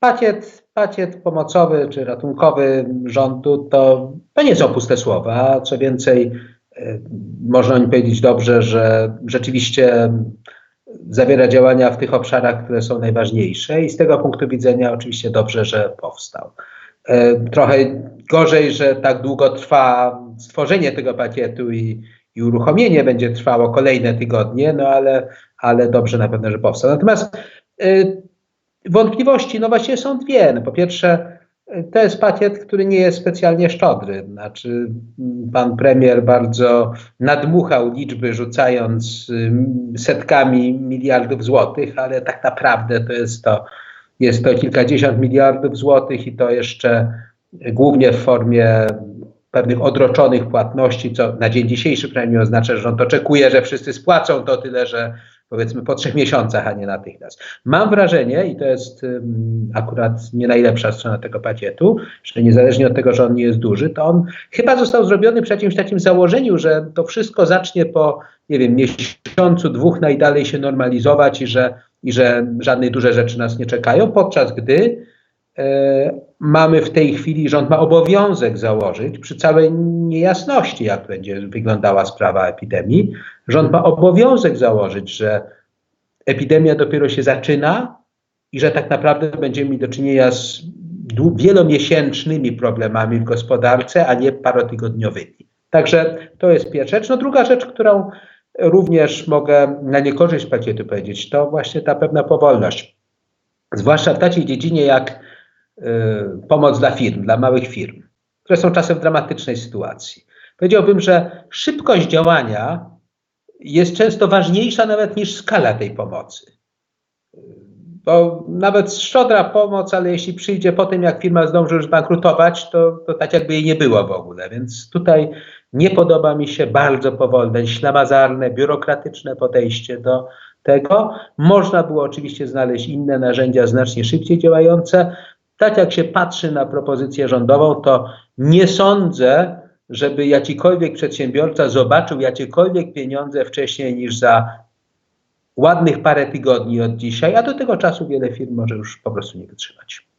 pakiet, pakiet pomocowy czy ratunkowy rządu to, to nie są puste słowa. Co więcej, y, można mi powiedzieć dobrze, że rzeczywiście zawiera działania w tych obszarach, które są najważniejsze i z tego punktu widzenia oczywiście dobrze, że powstał. Y, trochę gorzej, że tak długo trwa stworzenie tego pakietu i, i uruchomienie będzie trwało kolejne tygodnie, no ale, ale dobrze na pewno, że powstał. Natomiast y, wątpliwości, no właściwie są dwie. No po pierwsze, to jest pakiet, który nie jest specjalnie szczodry. Znaczy, pan premier bardzo nadmuchał liczby, rzucając y, setkami miliardów złotych, ale tak naprawdę to jest to, jest to kilkadziesiąt miliardów złotych i to jeszcze głównie w formie pewnych odroczonych płatności, co na dzień dzisiejszy przynajmniej oznacza, że rząd oczekuje, że wszyscy spłacą to tyle, że powiedzmy po trzech miesiącach, a nie natychmiast. Mam wrażenie, i to jest um, akurat nie najlepsza strona tego pakietu, że niezależnie od tego, że on nie jest duży, to on chyba został zrobiony przy jakimś takim założeniu, że to wszystko zacznie po, nie wiem, miesiącu, dwóch najdalej się normalizować i że, i że żadne duże rzeczy nas nie czekają, podczas gdy mamy w tej chwili, rząd ma obowiązek założyć, przy całej niejasności, jak będzie wyglądała sprawa epidemii, rząd ma obowiązek założyć, że epidemia dopiero się zaczyna i że tak naprawdę będziemy mieli do czynienia z wielomiesięcznymi problemami w gospodarce, a nie parotygodniowymi. Także to jest pierwsza rzecz. No druga rzecz, którą również mogę na niekorzyść pakietu powiedzieć, to właśnie ta pewna powolność. Zwłaszcza w takiej dziedzinie jak pomoc dla firm, dla małych firm, które są czasem w dramatycznej sytuacji. Powiedziałbym, że szybkość działania jest często ważniejsza nawet niż skala tej pomocy. Bo nawet szczodra pomoc, ale jeśli przyjdzie po tym, jak firma zdąży już bankrutować, to, to tak jakby jej nie było w ogóle. Więc tutaj nie podoba mi się bardzo powolne, ślamazarne, biurokratyczne podejście do tego. Można było oczywiście znaleźć inne narzędzia znacznie szybciej działające tak jak się patrzy na propozycję rządową, to nie sądzę, żeby jakikolwiek przedsiębiorca zobaczył jakiekolwiek pieniądze wcześniej niż za ładnych parę tygodni od dzisiaj, a do tego czasu wiele firm może już po prostu nie wytrzymać.